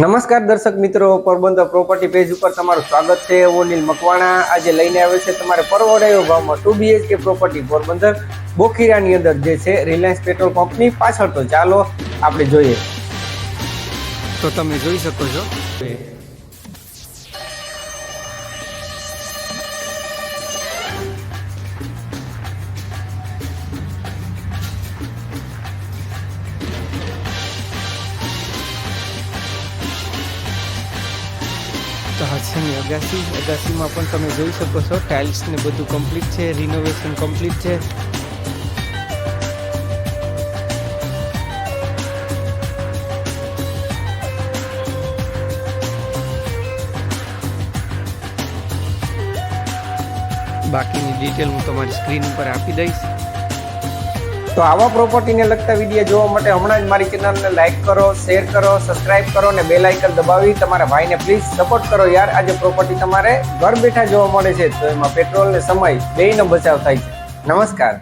નમસ્કાર દર્શક મિત્રો, પોરબંદર પ્રોપર્ટી પેજ ઉપર તમારું સ્વાગત છે. હું નીલ મકવાણા. આજે લઈને આવ્યો છે તમારે પરવડાયો ભાવમાં ટુ બીએચકે પ્રોપર્ટી પોરબંદર. બોખીરાની અંદર જે છે રિલાયન્સ પેટ્રોલ પંપની પાછળ તો ચાલો આપણે જોઈએ. તો તમે જોઈ શકો છો. તો હાસ્યની અગાસી. અગાસીમાં પણ તમે જોઈ શકો છો ટાઇલ્સ ને બધું કમ્પ્લીટ છે રિનોવેશન કમ્પ્લીટ છે. બાકીની ડિટેલ હું તમારી સ્ક્રીન ઉપર આપી દઈશ. તો આવા પ્રોપર્ટીને લગતા વીડિયો જોવા માટે હમણાં જ મારી ચેનલને લાઇક કરો શેર કરો સબસ્ક્રાઇબ કરો અને બેલ આઇકન દબાવી તમારા ભાઈને પ્લીઝ સપોર્ટ કરો યાર. આજે પ્રોપર્ટી તમારે ઘર બેઠા જોવા મળે છે. તો એમાં પેટ્રોલ ને સમય, બેયનો બચાવ થાય છે. નમસ્કાર.